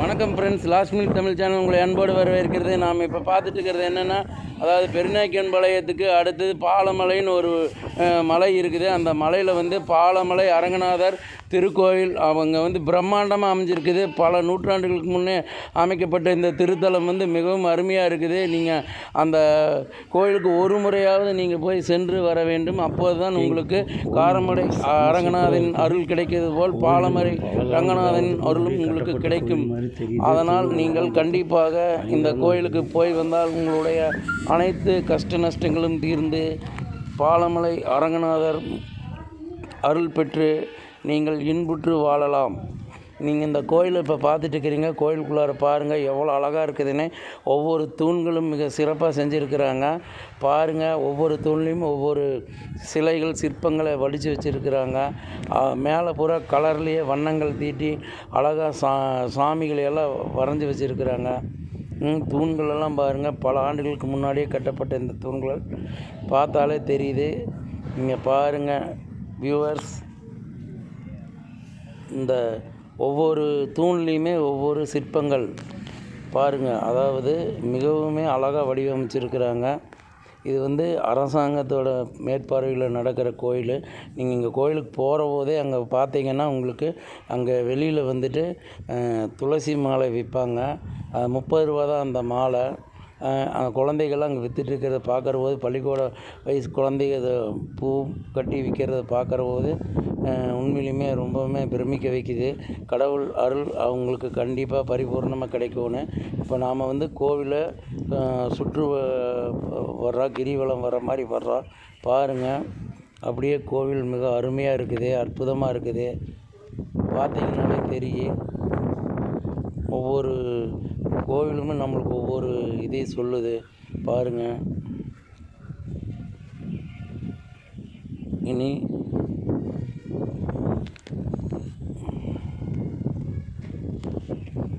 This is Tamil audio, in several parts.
வணக்கம் friends last minute Tamil channel உங்களை அன்போடு வரவேற்கிறது. நாம் இப்போ பார்த்துட்டு இருக்கிறது என்னென்னா அதாவது பெருநாய்க்கன் பாளையத்துக்கு அடுத்தது பாலமலைன்னு ஒரு மலை இருக்குது. அந்த மலையில் வந்து பாலமலை அரங்கநாதர் திருக்கோயில் அவங்க வந்து பிரம்மாண்டமாக அமைஞ்சிருக்குது. பல நூற்றாண்டுகளுக்கு முன்னே அமைக்கப்பட்ட இந்த திருத்தலம் வந்து மிகவும் அருமையாக இருக்குது. நீங்கள் அந்த கோயிலுக்கு ஒரு முறையாவது நீங்கள் போய் சென்று வர வேண்டும். அப்போது தான் உங்களுக்கு காரமடை அரங்கநாதன் அருள் கிடைக்கிறது போல் பாலமலை ரங்கநாதன் அருளும் உங்களுக்கு கிடைக்கும். அதனால் நீங்கள் கண்டிப்பாக இந்த கோயிலுக்கு போய் வந்தால் உங்களுடைய அனைத்து கஷ்ட நஷ்டங்களும் தீர்ந்து பாலமலை அரங்கநாதர் அருள் பெற்று நீங்கள் இன்புற்று வாழலாம். நீங்கள் இந்த கோயிலை இப்போ பார்த்துட்டு இருக்கிறீங்க கோயிலுக்குள்ளார பாருங்கள் எவ்வளோ அழகாக இருக்குதுன்னு. ஒவ்வொரு தூண்களும் மிக சிறப்பாக செஞ்சுருக்கிறாங்க. பாருங்கள் ஒவ்வொரு தூண்லேயும் ஒவ்வொரு சிலைகள் சிற்பங்களை வடித்து வச்சுருக்கிறாங்க. மேலே பூரா கலர்லேயே வண்ணங்கள் தீட்டி அழகாக சா சாமிகளை எல்லாம் வரைஞ்சி வச்சுருக்கிறாங்க. தூண்களெல்லாம் பாருங்கள் பல ஆண்டுகளுக்கு முன்னாடியே கட்டப்பட்ட இந்த தூண்கள். பார்த்தாலே தெரியுது. நீங்கள் பாருங்கள் வியூவர்ஸ் இந்த ஒவ்வொரு தூண்லேயுமே ஒவ்வொரு சிற்பங்கள் பாருங்கள் அதாவது மிகவுமே அழகாக வடிவமைச்சிருக்கிறாங்க. இது வந்து அரசாங்கத்தோட மேற்பார்வையில் நடக்கிற கோயில். நீங்கள் இங்கே கோயிலுக்கு போகிற போதே அங்கே பார்த்தீங்கன்னா உங்களுக்கு அங்கே வெளியில் வந்துட்டு துளசி மாலை விற்பாங்க அது முப்பது ரூபா தான் அந்த மாலை. அந்த குழந்தைகள்லாம் அங்கே விற்றுட்ருக்கிறத இருக்கிறத போது பள்ளிக்கூட வயசு குழந்தைங்க அதை பூ கட்டி விற்கிறத பார்க்குற போது உண்மையிலுமே ரொம்பவுமே பிரமிக்க வைக்குது. கடவுள் அருள் அவங்களுக்கு கண்டிப்பாக பரிபூர்ணமாக கிடைக்கும்னு. இப்போ நாம் வந்து கோவிலை சுற்று வர்றா வர்றோம் கிரிவலம் வர்ற மாதிரி வர்றோம் பாருங்கள் அப்படியே கோவில் மிக அருமையாக இருக்குது அற்புதமாக இருக்குது. பார்த்தீங்கன்னாலே தெரியும். ஒவ்வொரு கோவிலுமே நம்மளுக்கு ஒவ்வொரு இதையும் சொல்லுது. பாருங்கள் இனி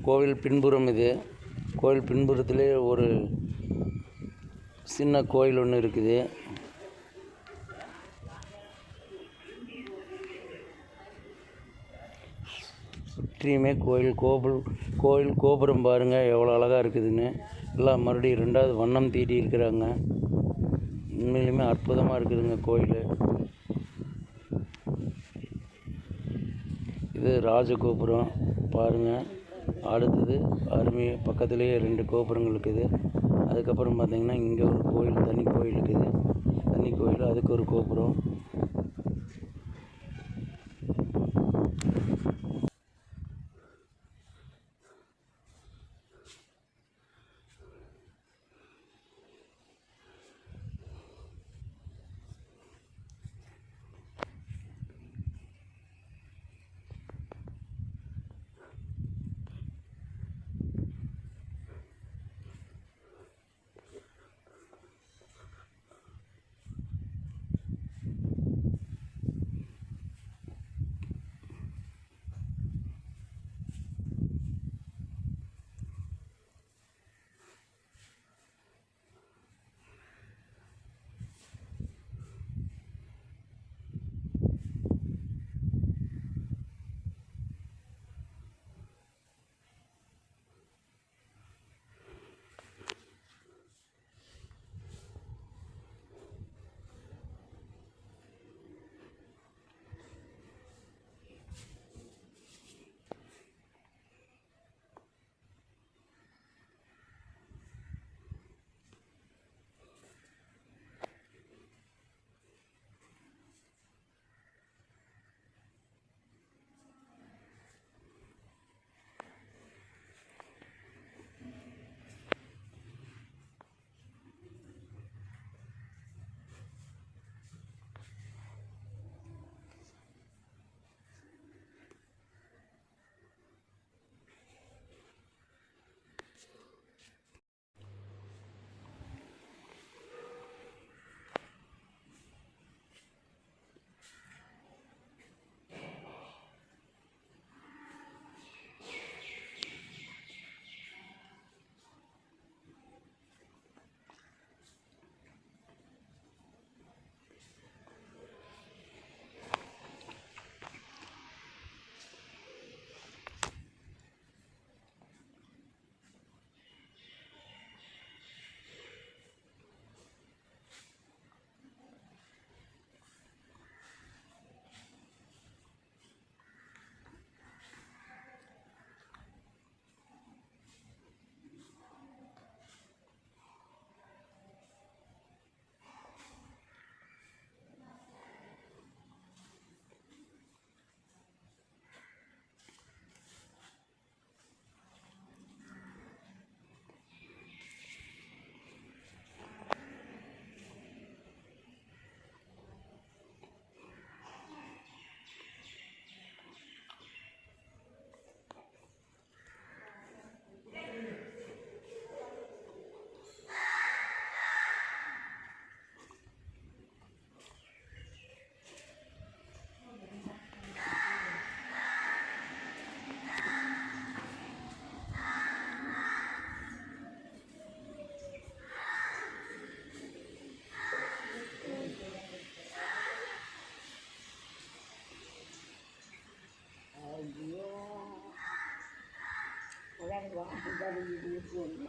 கோவில் பின்புறம் இது. கோவில் பின்புறத்திலே ஒரு சின்ன கோயில் ஒன்று இருக்குது. சுற்றியுமே கோயில் கோபுரம் கோயில் கோபுரம் பாருங்கள் எவ்வளோ அழகாக இருக்குதுன்னு. எல்லாம் மறுபடியும் ரெண்டாவது வண்ணம் தீட்டி இருக்கிறாங்க. உண்மையிலுமே அற்புதமாக இருக்குதுங்க கோயில். இது ராஜகோபுரம் பாருங்கள் அடுத்தது அருமை பக்கத்துலேயே ரெண்டு கோபுரங்கள் இருக்குது. அதுக்கப்புறம் பார்த்திங்கன்னா இங்கே ஒரு கோயில் தனி கோயில் இருக்குது. தனி கோயில் அதுக்கு ஒரு கோபுரம். Merhaba, ben Yüzünü Zorlu.